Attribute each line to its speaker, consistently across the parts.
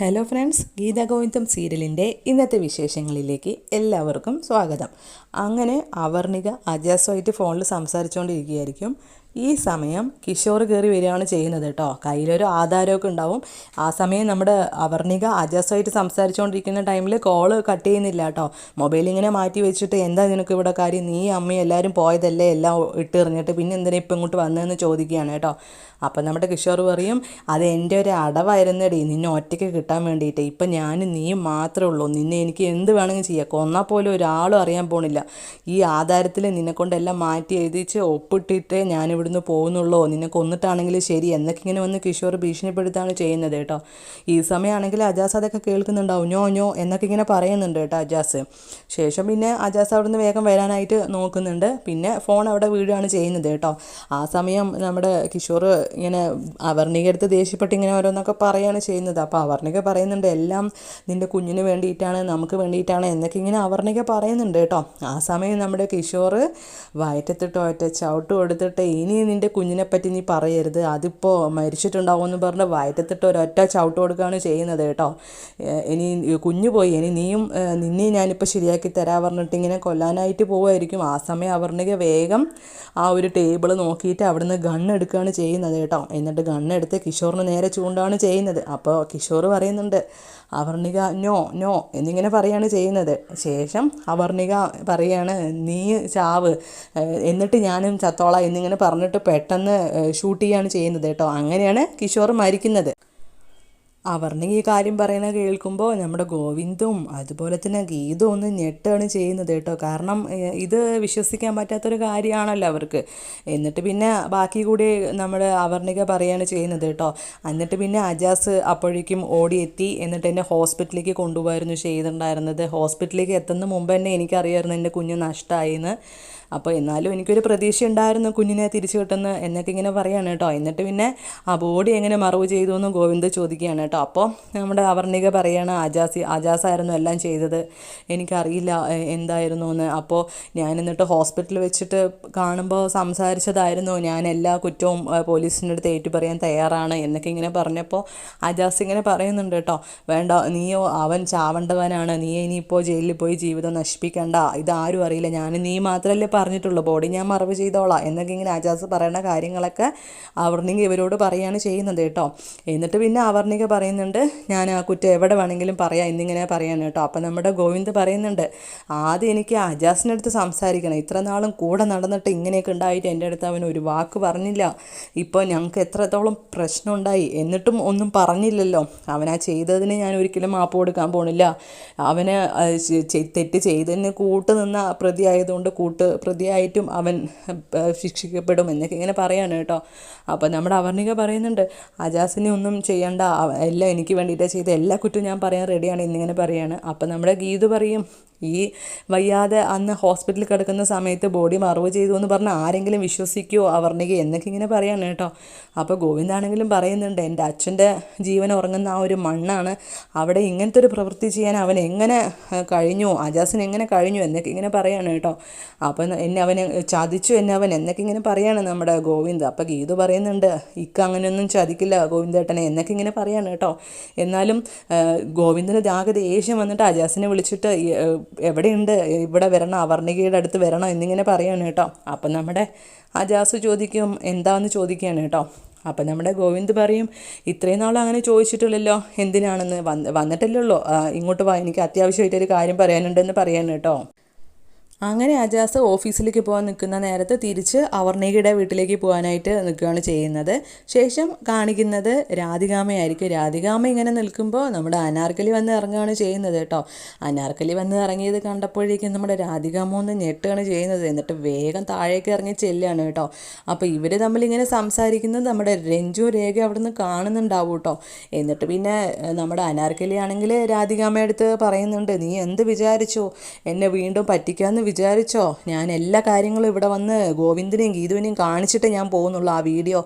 Speaker 1: Hello friends ഗീതഗോവിന്ദം സീരിയലിന്റെ ഇന്നത്തെ വിശേഷങ്ങളിലേക്ക് എല്ലാവർക്കും സ്വാഗതം. അങ്ങനെ അവർണിക അജാസുമായിട്ട് ഫോണിൽ സംസാരിച്ചുകൊണ്ടിരിക്കുകയായിരിക്കും. ഈ സമയം കിഷോർ കയറി വരികയാണ് ചെയ്യുന്നത് കേട്ടോ. കയ്യിലൊരു ആധാരമൊക്കെ ഉണ്ടാവും. ആ സമയം നമ്മുടെ അവർണിക അജസ്സായിട്ട് സംസാരിച്ചുകൊണ്ടിരിക്കുന്ന ടൈമിൽ കോൾ കട്ട് ചെയ്യുന്നില്ല കേട്ടോ. മൊബൈൽ ഇങ്ങനെ മാറ്റി വെച്ചിട്ട് എന്താ നിനക്ക് ഇവിടെ കാര്യം? നീ അമ്മയും എല്ലാവരും പോയതല്ലേ? എല്ലാം ഇട്ടെറിഞ്ഞിട്ട് പിന്നെ എന്തിനാ ഇപ്പം ഇങ്ങോട്ട് വന്നതെന്ന് ചോദിക്കുകയാണ് കേട്ടോ. അപ്പം നമ്മുടെ കിഷോർ പറയും അത് എന്റെ ഒരു അടവായിരുന്നടി. നിന്നെ ഒറ്റയ്ക്ക് കിട്ടാൻ വേണ്ടിയിട്ട്. ഇപ്പം ഞാൻ നീ മാത്രമേ ഉള്ളൂ. നിന്നെ എനിക്ക് എന്ത് വേണമെങ്കിലും ചെയ്യാം. കൊന്നാൽ പോലും ഒരാളും അറിയാൻ പോണില്ല. ഈ ആധാരത്തിൽ നിന്നെക്കൊണ്ടെല്ലാം മാറ്റി എഴുതിച്ച് ഒപ്പിട്ടിട്ടേ ഞാനിവിടുന്ന് പോകുന്നുള്ളോ? നിന്നെ കൊന്നിട്ടാണെങ്കിൽ ശരി. എന്നൊക്കെ ഇങ്ങനെ വന്ന് കിഷോർ ഭീഷണിപ്പെടുത്താണ് ചെയ്യുന്നത് കേട്ടോ. ഈ സമയമാണെങ്കിൽ അജാസ് അതൊക്കെ കേൾക്കുന്നുണ്ടാവും. ഞോ ഞോ എന്നൊക്കെ ഇങ്ങനെ പറയുന്നുണ്ട് കേട്ടോ അജാസ്. ശേഷം പിന്നെ അജാസ് അവിടുന്ന് വേഗം വരാനായിട്ട് നോക്കുന്നുണ്ട്. പിന്നെ ഫോൺ അവിടെ വീഴുകയാണ് ചെയ്യുന്നത് കേട്ടോ. ആ സമയം നമ്മുടെ കിഷോർ ഇങ്ങനെ അവർണീകരത്ത് ദേഷ്യപ്പെട്ട് ഇങ്ങനെ ഓരോന്നൊക്കെ പറയുകയാണ് ചെയ്യുന്നത്. അപ്പോൾ അവർണിക പറയുന്നുണ്ട് എല്ലാം നിന്റെ കുഞ്ഞിന് വേണ്ടിയിട്ടാണ് നമുക്ക് വേണ്ടിയിട്ടാണ് എന്നൊക്കെ ഇങ്ങനെ അവർണിക പറയുന്നുണ്ട് കേട്ടോ. ആ സമയം നമ്മുടെ കിഷോർ വയറ്റത്തിട്ട് ഒറ്റ ചവിട്ട് കൊടുത്തിട്ട് ഇനി നിന്റെ കുഞ്ഞിനെ പറ്റി നീ പറയരുത്. അതിപ്പോൾ മരിച്ചിട്ടുണ്ടാവുമെന്ന് പറഞ്ഞ് വയറ്റത്തിട്ട് ഒരൊറ്റ ചവിട്ട് കൊടുക്കുകയാണ് ചെയ്യുന്നത് കേട്ടോ. ഇനി കുഞ്ഞു പോയി. ഇനി നീയും നിന്നെ നിന്നെയും ഞാനിപ്പോൾ ശരിയാക്കി തരാൻ പറഞ്ഞിട്ട് ഇങ്ങനെ കൊല്ലാനായിട്ട് പോവായിരിക്കും ആ സമയം അവർണിക വേഗം ആ ഒരു ടേബിൾ നോക്കിയിട്ട് അവിടുന്ന് ഗണ്ണെടുക്കുകയാണ് ചെയ്യുന്നത് കേട്ടോ. എന്നിട്ട് ഗണ്ണെടുത്ത് കിഷോറിന് നേരെ ചൂണ്ടാണ് ചെയ്യുന്നത്. അപ്പോൾ കിഷോർ പറയുന്നുണ്ട് അവർണിക നോ നോ എന്നിങ്ങനെ പറയാണ് ചെയ്യുന്നത്. ശേഷം അവർണിക പറയാണ് നീ ചാവ്. എന്നിട്ട് ഞാനും ചത്തോളാം എന്നിങ്ങനെ പറഞ്ഞിട്ട് പെട്ടെന്ന് ഷൂട്ട് ചെയ്യാണ് ചെയ്യുന്നത് കേട്ടോ. അങ്ങനെയാണ് കിഷോർ മരിക്കുന്നത്. അവർണിക ഈ കാര്യം പറയുന്നത് കേൾക്കുമ്പോൾ നമ്മുടെ ഗോവിന്ദും അതുപോലെ തന്നെ ഗീതവും ഒന്ന് ഞെട്ടാണ് ചെയ്യുന്നത് കേട്ടോ. കാരണം ഇത് വിശ്വസിക്കാൻ പറ്റാത്തൊരു കാര്യമാണല്ലോ അവർക്ക്. എന്നിട്ട് പിന്നെ ബാക്കി കൂടി നമ്മൾ അവർണിക പറയുകയാണ് ചെയ്യുന്നത് കേട്ടോ. എന്നിട്ട് പിന്നെ അജാസ് അപ്പോഴേക്കും ഓടിയെത്തി. എന്നിട്ട് എന്നെ ഹോസ്പിറ്റലിലേക്ക് കൊണ്ടുപോയിരുന്നു ചെയ്തിട്ടുണ്ടായിരുന്നത്. ഹോസ്പിറ്റലിലേക്ക് എത്തുന്ന മുമ്പ് തന്നെ എനിക്കറിയായിരുന്നു എന്റെ കുഞ്ഞ് നഷ്ടമായിന്ന് അപ്പോൾ എന്നാലും എനിക്കൊരു പ്രതീക്ഷ ഉണ്ടായിരുന്നു കുഞ്ഞിനെ തിരിച്ചു കിട്ടുന്ന എന്നൊക്കെ ഇങ്ങനെ പറയാണ് കേട്ടോ. എന്നിട്ട് പിന്നെ ആ ബോഡി എങ്ങനെ മറവ് ചെയ്തു എന്ന് ഗോവിന്ദ് ചോദിക്കുകയാണ് കേട്ടോ. അപ്പോൾ നമ്മുടെ അവർണിക പറയാണ് ആജാസി ആജാസായിരുന്നു എല്ലാം ചെയ്തത്. എനിക്കറിയില്ല എന്തായിരുന്നു എന്ന് അപ്പോൾ ഞാൻ എന്നിട്ട് ഹോസ്പിറ്റലിൽ വെച്ചിട്ട് കാണുമ്പോൾ സംസാരിച്ചതായിരുന്നു ഞാൻ എല്ലാ കുറ്റവും പോലീസിന്റെ അടുത്ത് ഏറ്റു പറയാൻ തയ്യാറാണ് എന്നൊക്കെ ഇങ്ങനെ പറഞ്ഞപ്പോൾ ആജാസ് ഇങ്ങനെ പറയുന്നുണ്ട് കേട്ടോ. വേണ്ട നീയോ അവൻ ചാവണ്ടവനാണ്. നീ ഇനിയിപ്പോൾ ജയിലിൽ പോയി ജീവിതം നശിപ്പിക്കണ്ട. ഇതാരും അറിയില്ല. ഞാൻ നീ മാത്രമല്ലേ പറഞ്ഞിട്ടുള്ളൂ. ബോഡി ഞാൻ മറവ് ചെയ്തോളാം. എന്നൊക്കെ ഇങ്ങനെ ആജാസ് പറയുന്ന കാര്യങ്ങളൊക്കെ അവർണിക ഇവരോട് പറയുകയാണ് ചെയ്യുന്നത് കേട്ടോ. എന്നിട്ട് പിന്നെ അവർണിക പറയുന്നുണ്ട്. ഞാൻ ആ കുറ്റം എവിടെ വേണമെങ്കിലും പറയാം. എന്നിങ്ങനെ പറയാണ് കേട്ടോ. അപ്പം നമ്മുടെ ഗോവിന്ദ് പറയുന്നുണ്ട് ആദ്യം എനിക്ക് അജാസിന്റെ അടുത്ത് സംസാരിക്കണം. ഇത്ര നാളും കൂടെ നടന്നിട്ട് ഇങ്ങനെയൊക്കെ ഉണ്ടായിട്ട് എന്റെ അടുത്ത് അവൻ ഒരു വാക്ക് പറഞ്ഞില്ല. ഇപ്പോൾ ഞങ്ങൾക്ക് എത്രത്തോളം പ്രശ്നം ഉണ്ടായി എന്നിട്ടും ഒന്നും പറഞ്ഞില്ലല്ലോ. അവനാ ചെയ്തതിന് ഞാൻ ഒരിക്കലും മാപ്പ് കൊടുക്കാൻ പോണില്ല. അവന് തെറ്റ് ചെയ്തതിന് കൂട്ട് നിന്ന പ്രതിയായതുകൊണ്ട് കൂട്ട് പ്രതിയായിട്ടും അവൻ ശിക്ഷിക്കപ്പെടും എന്നൊക്കെ ഇങ്ങനെ പറയാണ് കേട്ടോ. അപ്പോൾ നമ്മുടെ അവർണിക പറയുന്നുണ്ട് അജാസിനെ ഒന്നും ചെയ്യണ്ട. എല്ലാം എനിക്ക് വേണ്ടിയിട്ട് ചെയ്ത എല്ലാ കുറ്റവും ഞാൻ പറയാൻ റെഡിയാണ് എന്നിങ്ങനെ പറയാണ്. അപ്പം നമ്മുടെ ഗീതു പറയും ഈ വയ്യാതെ അന്ന് ഹോസ്പിറ്റലിൽ കിടക്കുന്ന സമയത്ത് ബോഡി മറവ് ചെയ്തു എന്ന് പറഞ്ഞാൽ ആരെങ്കിലും വിശ്വസിക്കുമോ അവർണിക എന്നൊക്കെ ഇങ്ങനെ പറയാണ് കേട്ടോ. അപ്പോൾ ഗോവിന്ദാണെങ്കിലും പറയുന്നുണ്ട് എന്റെ അച്ഛന്റെ ജീവൻ ഉറങ്ങുന്ന ആ ഒരു മണ്ണാണ്. അവിടെ ഇങ്ങനത്തെ ഒരു പ്രവൃത്തി ചെയ്യാൻ അവൻ എങ്ങനെ കഴിഞ്ഞു? അജാസിന് എങ്ങനെ കഴിഞ്ഞു? എന്നൊക്കെ ഇങ്ങനെ പറയാണ് കേട്ടോ. അപ്പം എന്നെ അവൻ ചതിച്ചു എന്നെ അവൻ എന്നൊക്കെ ഇങ്ങനെ പറയാണ് നമ്മുടെ ഗോവിന്ദ്. അപ്പോൾ ഗീതു പറയുന്നുണ്ട് ഇക്ക അങ്ങനെയൊന്നും ചതിക്കില്ല ഗോവിന്ദേട്ടനെ എന്നൊക്കെ ഇങ്ങനെ പറയാണ് എന്നാലും ആ, ഗോവിന്ദന് ആകെ ദേഷ്യം വന്നിട്ട് അജാസിനെ വിളിച്ചിട്ട് എവിടെയുണ്ട്? ഇവിടെ വരണം അവർണികയുടെ അടുത്ത് വരണം എന്നിങ്ങനെ പറയാണ് കേട്ടോ. അപ്പം നമ്മുടെ അജാസ് ചോദിക്കും എന്താന്ന് ചോദിക്കുകയാണ് കേട്ടോ. അപ്പം നമ്മുടെ ഗോവിന്ദ് പറയും ഇത്രയും നാളും അങ്ങനെ ചോദിച്ചിട്ടില്ലല്ലോ എന്തിനാണെന്ന്? വന്ന് വന്നിട്ടല്ലേ ഇങ്ങോട്ട് വാ എനിക്ക് അത്യാവശ്യമായിട്ടൊരു കാര്യം പറയാനുണ്ടെന്ന് പറയാണ് കേട്ടോ. അങ്ങനെ അജാസ് ഓഫീസിലേക്ക് പോകാൻ നിൽക്കുന്ന നേരത്ത് തിരിച്ച് അവർണികയുടെ വീട്ടിലേക്ക് പോകാനായിട്ട് നിൽക്കുകയാണ് ചെയ്യുന്നത്. ശേഷം കാണിക്കുന്നത് രാധികാമയായിരിക്കും രാധികാമ ഇങ്ങനെ നിൽക്കുമ്പോൾ നമ്മുടെ അനാർക്കലി വന്ന് ഇറങ്ങുകയാണ് ചെയ്യുന്നത് കേട്ടോ. അനാർക്കലി വന്ന് ഇറങ്ങിയത് കണ്ടപ്പോഴേക്കും നമ്മുടെ രാധികാമ ഒന്ന് ഞെട്ടുകയാണ് ചെയ്യുന്നത്. എന്നിട്ട് വേഗം താഴേക്ക് ഇറങ്ങി ചെല്ലുകയാണ് കേട്ടോ. അപ്പോൾ ഇവർ തമ്മിൽ ഇങ്ങനെ സംസാരിക്കുന്നത് നമ്മുടെ രഞ്ജു രേഖ അവിടെ നിന്ന് കാണുന്നുണ്ടാവും കേട്ടോ. എന്നിട്ട് പിന്നെ നമ്മുടെ അനാർക്കലി ആണെങ്കിൽ രാധികാമയടുത്ത് പറയുന്നുണ്ട് നീ എന്ത് വിചാരിച്ചു? എന്നെ വീണ്ടും പറ്റിക്കാമെന്ന് വിചാരിച്ചോ? ഞാൻ എല്ലാ കാര്യങ്ങളും ഇവിടെ വന്ന് ഗോവിന്ദനെയും ഗീതുവിനെയും കാണിച്ചിട്ട് ഞാൻ പോകുന്നുള്ളൂ. ആ വീഡിയോ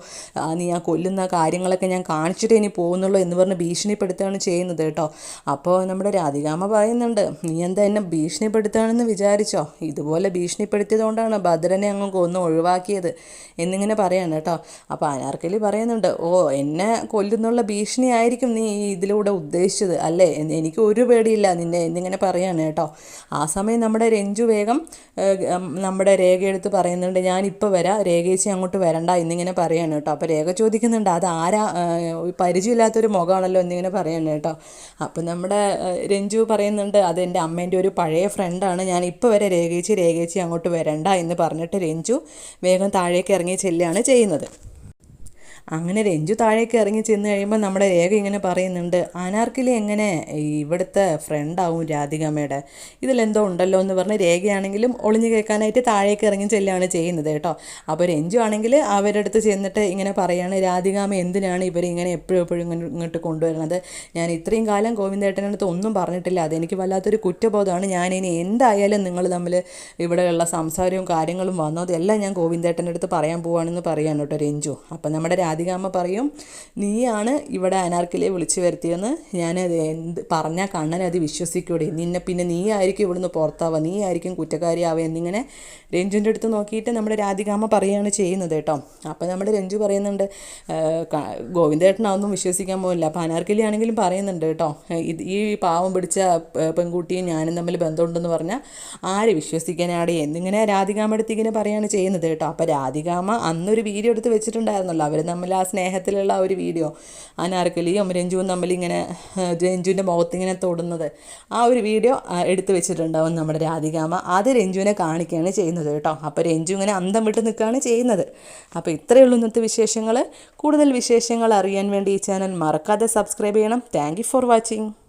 Speaker 1: നീ ആ കൊല്ലുന്ന കാര്യങ്ങളൊക്കെ ഞാൻ കാണിച്ചിട്ടേ ഇനി പോകുന്നുള്ളൂ എന്ന് പറഞ്ഞ് ഭീഷണിപ്പെടുത്തുകയാണ് ചെയ്യുന്നത് കേട്ടോ. അപ്പോൾ നമ്മുടെ രാധികാമ പറയുന്നുണ്ട് നീ എന്താ എന്നെ ഭീഷണിപ്പെടുത്തുകയാണെന്ന് വിചാരിച്ചോ? ഇതുപോലെ ഭീഷണിപ്പെടുത്തിയതുകൊണ്ടാണ് ഭദ്രനെ അങ്ങ് കൊന്ന് ഒഴിവാക്കിയത് എന്നിങ്ങനെ പറയാണ് കേട്ടോ. അപ്പോൾ അനാർക്കലി പറയുന്നുണ്ട് ഓ എന്നെ കൊല്ലുന്നുള്ള ഭീഷണിയായിരിക്കും നീ ഇതിലൂടെ ഉദ്ദേശിച്ചത് അല്ലേ? എനിക്ക് ഒരു പേടിയില്ല നിന്നെ എന്നിങ്ങനെ പറയാണ് കേട്ടോ. ആ സമയം നമ്മുടെ രഞ്ജു വേഗം ഉം, നമ്മുടെ രേഖ എടുത്ത് പറയുന്നുണ്ട് ഞാനിപ്പോൾ വരാം രേഖേച്ചി അങ്ങോട്ട് വരണ്ട എന്നിങ്ങനെ പറയാണ് കേട്ടോ. അപ്പോൾ രേഖ ചോദിക്കുന്നുണ്ട് അത് ആരാ പരിചയമില്ലാത്തൊരു മുഖമാണല്ലോ എന്നിങ്ങനെ പറയാണ് കേട്ടോ. അപ്പം നമ്മുടെ രഞ്ജു പറയുന്നുണ്ട് അത് എന്റെ അമ്മേന്റെ ഒരു പഴയ ഫ്രണ്ടാണ് ഞാൻ ഇപ്പോൾ വരെ രേഖേച്ചി രേഖേച്ചി അങ്ങോട്ട് വരണ്ട എന്ന് പറഞ്ഞിട്ട് രഞ്ജു വേഗം താഴേക്ക് ഇറങ്ങി ചെല്ലുകയാണ് ചെയ്യുന്നത്. അങ്ങനെ രഞ്ജു താഴേക്ക് ഇറങ്ങി ചെന്ന് കഴിയുമ്പോൾ നമ്മുടെ രേഖ ഇങ്ങനെ പറയുന്നുണ്ട് അനാർക്കിലി എങ്ങനെ ഇവിടുത്തെ ഫ്രണ്ടാവും രാധികാമ്മയുടെ? ഇതിലെന്തോ ഉണ്ടല്ലോ എന്ന് പറഞ്ഞ് രേഖയാണെങ്കിലും ഒളിഞ്ഞു കേൾക്കാനായിട്ട് താഴേക്ക് ഇറങ്ങി ചെല്ലുകയാണ് ചെയ്യുന്നത് കേട്ടോ. അപ്പോൾ രഞ്ജു ആണെങ്കിൽ അവരുടെ അടുത്ത് ചെന്നിട്ട് ഇങ്ങനെ പറയുകയാണ് രാധികാമ്മ എന്തിനാണ് ഇവർ ഇങ്ങനെ എപ്പോഴും എപ്പോഴും ഇങ്ങോട്ട് കൊണ്ടുവരുന്നത്? ഞാൻ ഇത്രയും കാലം ഗോവിന്ദേട്ടനടുത്ത് ഒന്നും പറഞ്ഞിട്ടില്ല. അതെനിക്ക് വല്ലാത്തൊരു കുറ്റബോധമാണ്. ഞാനിനി എന്തായാലും നിങ്ങൾ തമ്മിൽ ഇവിടെയുള്ള സംസാരവും കാര്യങ്ങളും വന്നതും അതെല്ലാം ഞാൻ ഗോവിന്ദേട്ടന്റെ അടുത്ത് പറയാൻ പോവാണെന്ന് പറയാണ് കേട്ടോ രഞ്ജു. അപ്പം നമ്മുടെ രാധികാമ്മ പറയും നീയാണ് ഇവിടെ അനാർക്കിലെ വിളിച്ചു വരുത്തിയെന്ന്. ഞാനത് എന്ത് പറഞ്ഞാൽ കണ്ണൻ അത് വിശ്വസിക്കൂടെ. നിന്നെ പിന്നെ നീ ആയിരിക്കും ഇവിടുന്ന് പുറത്താവുക. നീ ആയിരിക്കും കുറ്റക്കാരിയാവുക എന്നിങ്ങനെ രഞ്ജുവിന്റെ അടുത്ത് നോക്കിയിട്ട് നമ്മുടെ രാധികാമ്മ പറയുകയാണ് ചെയ്യുന്നത് കേട്ടോ. അപ്പോൾ നമ്മുടെ രഞ്ജു പറയുന്നുണ്ട് ഗോവിന്ദേട്ടനാവൊന്നും വിശ്വസിക്കാൻ പോകില്ല അപ്പോൾ അനാർക്കിലി ആണെങ്കിലും പറയുന്നുണ്ട് കേട്ടോ. ഇത് ഈ പാവം പിടിച്ച പെൺകുട്ടിയും ഞാനും തമ്മിൽ ബന്ധമുണ്ടെന്ന് പറഞ്ഞാൽ ആര് വിശ്വസിക്കാനാടെ? എന്നിങ്ങനെ രാധികാമ്മ അടുത്ത് ഇങ്ങനെ പറയുകയാണ് ചെയ്യുന്നത് കേട്ടോ. അപ്പോൾ രാധികാമ്മ അന്നൊരു വീഡിയോ എടുത്ത് വെച്ചിട്ടുണ്ടായിരുന്നല്ലോ. അവർ തമ്മിൽ ആ സ്നേഹത്തിലുള്ള ഒരു വീഡിയോ. അനാർക്കലിയും രഞ്ജുവും തമ്മിൽ ഇങ്ങനെ രഞ്ജുവിന്റെ മുഖത്ത് ഇങ്ങനെ തൊടുന്നത്. ആ ഒരു വീഡിയോ എടുത്തു വെച്ചിട്ടുണ്ടാവും നമ്മുടെ രാധികാമ്മ. അത് രഞ്ജുവിനെ കാണിക്കുകയാണ് ചെയ്യുന്നത് കേട്ടോ. അപ്പോൾ രഞ്ജു ഇങ്ങനെ അന്തം വിട്ട് നിൽക്കുകയാണ് ചെയ്യുന്നത്. അപ്പോൾ ഇത്രയേ ഉള്ളൂ ഇന്നത്തെ വിശേഷങ്ങൾ. കൂടുതൽ വിശേഷങ്ങൾ അറിയാൻ വേണ്ടി ഈ ചാനൽ മറക്കാതെ സബ്സ്ക്രൈബ് ചെയ്യണം. Thank for watching.